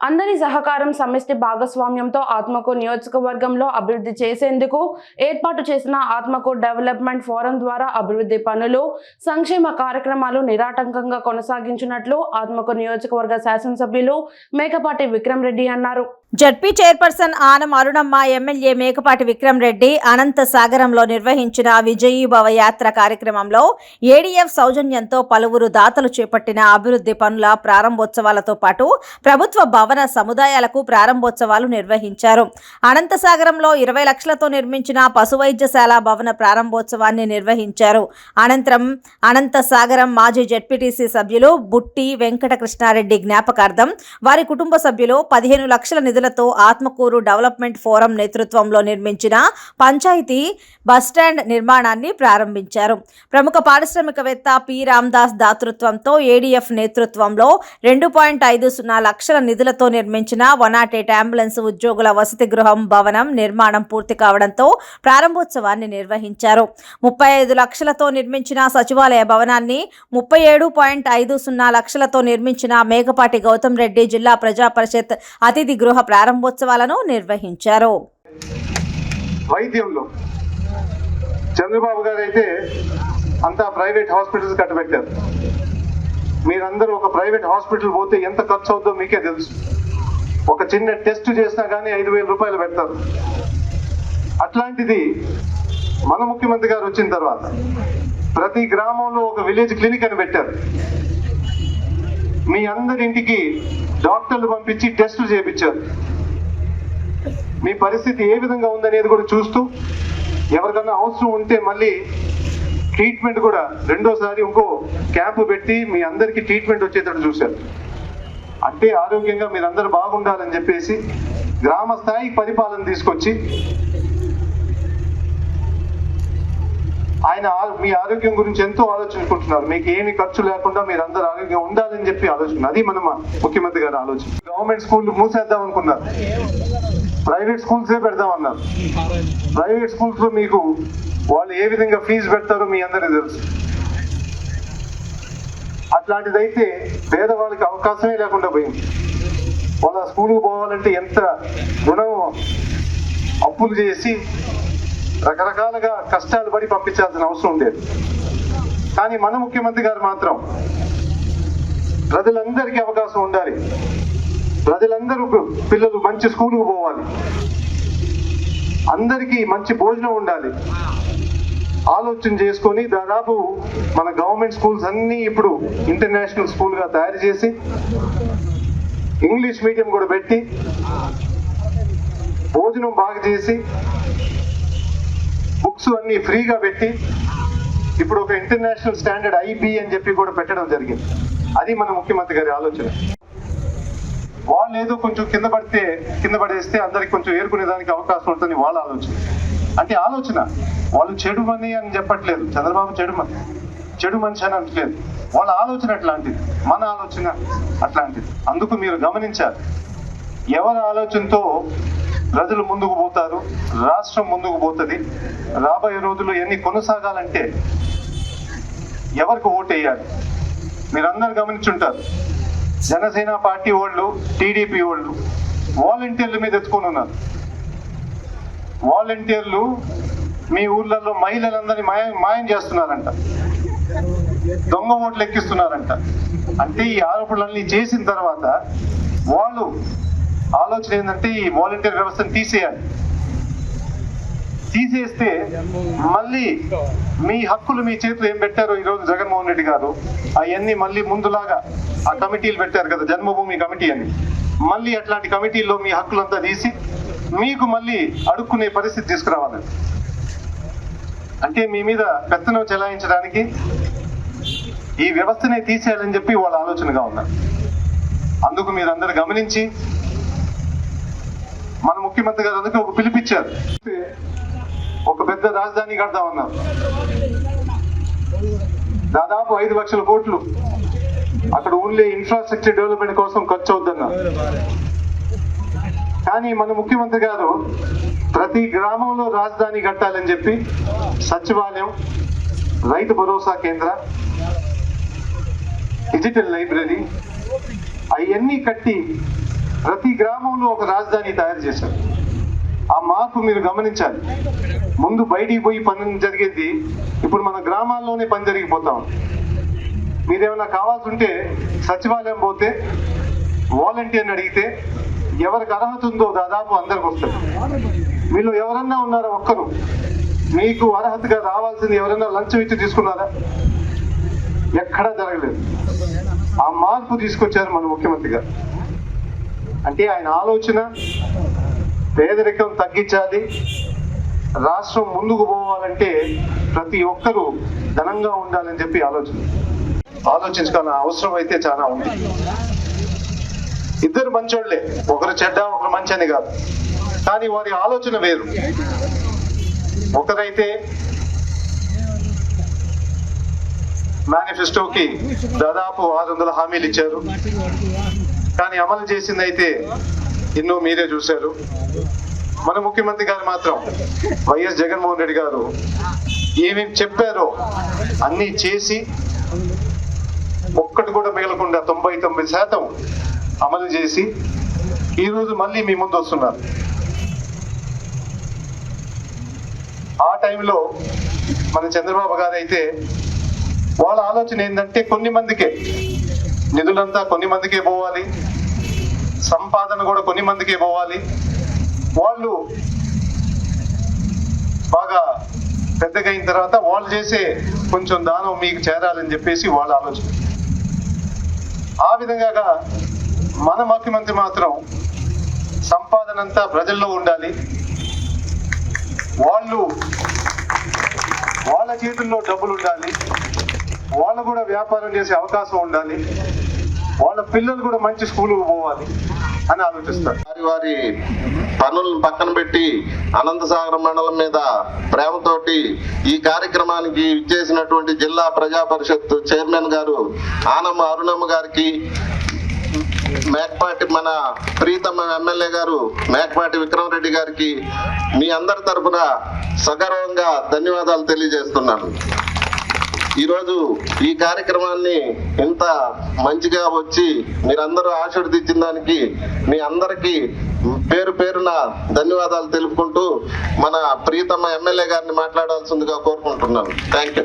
అందరి సహకారం సమిష్టి భాగస్వామ్యంతో ఆత్మకు నియోజకవర్గంలో అభివృద్ధి చేసేందుకు ఏర్పాటు చేసిన ఆత్మకు డెవలప్మెంట్ ఫోరం ద్వారా అభివృద్ధి పనులు సంక్షేమ కార్యక్రమాలు నిరాటంకంగా కొనసాగించినట్లు ఆత్మకు నియోజకవర్గ శాసనసభ్యులు మేకపాటి విక్రమ్ రెడ్డి అన్నారు. ZP chairperson Anam Arunamma MLA Mekapati Vikram Reddy అనంత సాగరంలో నిర్వహించిన విజయీభవ యాత్ర కార్యక్రమంలో ఏడీఎఫ్ సౌజన్యంతో పలువురు దాతలు చేపట్టిన అభివృద్ధి పనుల ప్రారంభోత్సవాలతో పాటు ప్రభుత్వ భవన సముదాయాలకు ప్రారంభోత్సవాలు నిర్వహించారు. అనంత సాగరంలో ఇరవై లక్షలతో నిర్మించిన పశువైద్యశాల భవన ప్రారంభోత్సవాన్ని నిర్వహించారు. అనంతరం అనంత సాగరం మాజీ జడ్పీటీసీ సభ్యులు బుట్టి వెంకట కృష్ణారెడ్డి జ్ఞాపకార్థం వారి కుటుంబ సభ్యులు పదిహేను లక్షల నిధులతో ఆత్మకూరు డెవలప్మెంట్ ఫోరం నేతృత్వంలో నిర్మించిన పంచాయతీ బస్టాండ్ నిర్మాణాన్ని ప్రారంభించారు. ప్రముఖ పారిశ్రామికవేత్త పి. రామ్దాస్ దాతృత్వంతో ఏడీఎఫ్ నేతృత్వంలో రెండు పాయింట్ ఐదు సున్నా లక్షల నిధులతో నిర్మించిన వన్ నాట్ ఎయిట్ అంబులెన్స్ ఉద్యోగుల వసతి గృహం భవనం నిర్మాణం పూర్తి కావడంతో ప్రారంభోత్సవాన్ని నిర్వహించారు. ముప్పై ఐదు లక్షలతో నిర్మించిన సచివాలయ భవనాన్ని ముప్పై ఏడు పాయింట్ ఐదు సున్నా లక్షలతో నిర్మించిన మేకపాటి గౌతమ్ రెడ్డి జిల్లా ప్రజా పరిషత్ అతిథి గృహ ప్రారంభోత్సవాలను నిర్వహించారు. వైద్యంలో చంద్రబాబు గారు అయితే అంతా ప్రైవేట్ హాస్పిటల్స్ కట్టబెట్టారు. మీరందరూ ఒక ప్రైవేట్ హాస్పిటల్ పోతే ఎంత ఖర్చు అవుతుందో మీకే తెలుసు. ఒక చిన్న టెస్ట్ చేసినా కానీ ఐదు వేల రూపాయలు పెడతారు. అట్లాంటిది మన ముఖ్యమంత్రి గారు వచ్చిన తర్వాత ప్రతి గ్రామంలో ఒక విలేజ్ క్లినిక్ అని పెట్టారు. మీ అందరి ఇంటికి డాక్టర్లు పంపించి టెస్టులు చేయించారు మీ పరిస్థితి ఏ విధంగా ఉందనేది కూడా చూస్తూ ఎవరికన్నా అవసరం ఉంటే మళ్ళీ ట్రీట్మెంట్ కూడా రెండోసారి ఇంకో క్యాంపు పెట్టి మీ అందరికీ ట్రీట్మెంట్ వచ్చేటట్టు చూశారు. అంటే ఆరోగ్యంగా మీరందరూ బాగుండాలని చెప్పేసి గ్రామ స్థాయి పరిపాలన తీసుకొచ్చి ఆయన మీ ఆరోగ్యం గురించి ఎంతో ఆలోచించుకుంటున్నారు. మీకు ఏమి ఖర్చు లేకుండా మీరు అందరు ఆరోగ్యం ఉండాలని చెప్పి ఆలోచన అది మన ముఖ్యమంత్రి గారి ఆలోచన. గవర్నమెంట్ స్కూల్ మూసేద్దాం అనుకున్నారు. ప్రైవేట్ స్కూల్సే పెడదామన్నారు ప్రైవేట్ స్కూల్స్లో మీకు వాళ్ళు ఏ విధంగా ఫీజు పెడతారో మీ అందరికీ తెలుసు. అట్లాంటిదైతే పేదవాళ్ళకి అవకాశమే లేకుండా పోయింది. వాళ్ళ స్కూల్కి పోవాలంటే ఎంత రుణం అప్పులు చేసి రకరకాలుగా కష్టాలు పడి పంపించాల్సిన అవసరం ఉండేది. కానీ మన ముఖ్యమంత్రి గారు మాత్రం ప్రజలందరికీ అవకాశం ఉండాలి. ప్రజలందరూ పిల్లలు మంచి స్కూలుకు పోవాలి. అందరికీ మంచి భోజనం ఉండాలి. ఆలోచన చేసుకొని దాదాపు మన గవర్నమెంట్ స్కూల్స్ అన్నీ ఇప్పుడు ఇంటర్నేషనల్ స్కూల్గా తయారు చేసి ఇంగ్లీష్ మీడియం కూడా పెట్టి భోజనం బాగా చేసి బుక్స్ అన్ని ఫ్రీగా పెట్టి ఇప్పుడు ఒక ఇంటర్నేషనల్ స్టాండర్డ్ ఐబి అని చెప్పి కూడా పెట్టడం జరిగింది. అది మన ముఖ్యమంత్రి గారి ఆలోచన. వాళ్ళు ఏదో కొంచెం కింద పడితే కింద పడేస్తే అందరికి కొంచెం ఏర్కొనేదానికి అవకాశం ఉంటుంది వాళ్ళ ఆలోచన. అంటే ఆలోచన. వాళ్ళు చెడు మని అని చెప్పట్లేదు. చంద్రబాబు చెడు మని. చెడు మనిషి అని అంటలేదు వాళ్ళ ఆలోచన అట్లాంటిది. మన ఆలోచన అట్లాంటిది. అందుకు మీరు గమనించాలి. ఎవరి ఆలోచనతో ప్రజలు ముందుకు పోతారు రాష్ట్రం ముందుకు పోతుంది. రాబోయే రోజుల్లో ఎన్ని కొనసాగాలంటే ఎవరికి ఓటు వేయాలి? మీరందరూ గమనించుంటారు. జనసేన పార్టీ వాళ్ళు టీడీపీ వాళ్ళు వాలంటీర్ల మీద ఎత్తుకొని ఉన్నారు. వాలంటీర్లు మీ ఊర్లలో మహిళలందరినీ మాయం మాయం చేస్తున్నారంట. దొంగ ఓట్లు ఎక్కిస్తున్నారంట. అంటే ఈ ఆరోపణలన్నీ చేసిన తర్వాత వాళ్ళు ఆలోచన ఏంటంటే ఈ వాలంటీర్ వ్యవస్థను తీసేయాలి. తీసేస్తే మళ్ళీ మీ హక్కులు మీ చేతులు ఏం పెట్టారో ఈరోజు జగన్మోహన్ రెడ్డి గారు అవన్నీ మళ్ళీ ముందులాగా ఆ కమిటీలు పెట్టారు కదా జన్మభూమి కమిటీ అని. మళ్ళీ అట్లాంటి కమిటీల్లో మీ హక్కులంతా తీసి మీకు మళ్ళీ అడుక్కునే పరిస్థితి తీసుకురావాలి. అంటే మీ మీద పెత్తనం చెలాయించడానికి ఈ వ్యవస్థనే తీసేయాలని చెప్పి వాళ్ళ ఆలోచనగా ఉన్నారు. అందుకు మీరు అందరు గమనించి మన ముఖ్యమంత్రి గారు అందుకే ఒక పిలిపించారు. ఒక పెద్ద రాజధాని కడదామన్నారు దాదాపు ఐదు లక్షల కోట్లు అక్కడ ఓన్లీ ఇన్ఫ్రాస్ట్రక్చర్ డెవలప్మెంట్ కోసం ఖర్చు అవుతున్నారు కానీ మన ముఖ్యమంత్రి గారు ప్రతి గ్రామంలో రాజధాని కట్టాలని చెప్పి సచివాలయం రైతు భరోసా కేంద్ర డిజిటల్ లైబ్రరీ అవన్నీ కట్టి ప్రతి గ్రామంలో ఒక రాజధాని తయారు చేశారు. ఆ మార్పు మీరు గమనించాలి. ముందు బయటికి పోయి పని జరిగేది ఇప్పుడు మన గ్రామాల్లోనే పని జరిగిపోతాం మీరేమైనా కావాల్సింటే సచివాలయం పోతే వాలంటీర్ని అడిగితే ఎవరికి అర్హత ఉందో దాదాపు అందరికి వస్తారు మీరు ఎవరన్నా ఉన్నారా? ఒక్కరు. మీకు అర్హతగా రావాల్సింది ఎవరైనా లంచం ఇచ్చి తీసుకున్నారా? ఎక్కడా జరగలేదు. ఆ మార్పు తీసుకొచ్చారు మన ముఖ్యమంత్రి గారు. అంటే ఆయన ఆలోచన పేదరికం తగ్గించాలి. రాష్ట్రం ముందుకు పోవాలంటే ప్రతి ఒక్కరూ ధనంగా ఉండాలని చెప్పి ఆలోచన. ఆలోచించుకోవాలని అవసరం అయితే చాలా ఉంది. ఇద్దరు మంచోళ్ళే ఒకరు చెడ్డ ఒకరు మంచి అని కాదు. కానీ వారి ఆలోచన వేరు. ఒకరైతే మేనిఫెస్టోకి దాదాపు ఆరు వందల హామీలు ఇచ్చారు. కానీ అమలు చేసింది అయితే ఎన్నో మీరే చూశారు. మన ముఖ్యమంత్రి గారు మాత్రం వైఎస్ జగన్మోహన్ రెడ్డి గారు ఏమేమి చెప్పారో అన్నీ చేసి ఒక్కటి కూడా మిగలకుండా తొంభై తొమ్మిది శాతం అమలు చేసి ఈరోజు మళ్ళీ మీ ముందు వస్తున్నారు. ఆ టైంలో మన చంద్రబాబు గారు అయితే వాళ్ళ ఆలోచన ఏంటంటే కొన్ని మందికే నిధులంతా కొన్ని మందికే పోవాలి. సంపాదన కూడా కొన్ని మందికే పోవాలి. వాళ్ళు బాగా పెద్దగా అయిన తర్వాత వాళ్ళు చేసే కొంచెం దానం మీకు చేరాలని చెప్పేసి వాళ్ళ ఆలోచన. ఆ విధంగా మన ముఖ్యమంత్రి మాత్రం సంపాదన అంతా ప్రజల్లో ఉండాలి. వాళ్ళు వాళ్ళ చేతుల్లో డబ్బులు ఉండాలి. వాళ్ళు కూడా వ్యాపారం చేసే అవకాశం ఉండాలి. వాళ్ళ పిల్లలు కూడా మంచి స్కూల్కి పోవాలి అని ఆలోచిస్తారు. వారి వారి పనులను పక్కన పెట్టి అనంతసాగర్ మండలం మీద ప్రేమతోటి ఈ కార్యక్రమానికి ఇచ్చేసినటువంటి జిల్లా ప్రజా పరిషత్ చైర్మన్ గారు ఆనమ్మ అరుణమ్మ గారికి మేకపాటి మన ప్రీతమ ఎమ్మెల్యే గారు మేకపాటి విక్రమరెడ్డి గారికి మీ అందరి తరఫున సగర్వంగా ధన్యవాదాలు తెలియజేస్తున్నాను. ఈరోజు ఈ కార్యక్రమాన్ని ఇంత మంచిగా వచ్చి మీరందరూ ఆశీర్వదించిన దానికి మీ అందరికీ పేరు పేరున ధన్యవాదాలు తెలుపుకుంటూ మన ప్రీతమ ఎమ్మెల్యే గారిని మాట్లాడాల్సిందిగా కోరుకుంటున్నాను. Thank you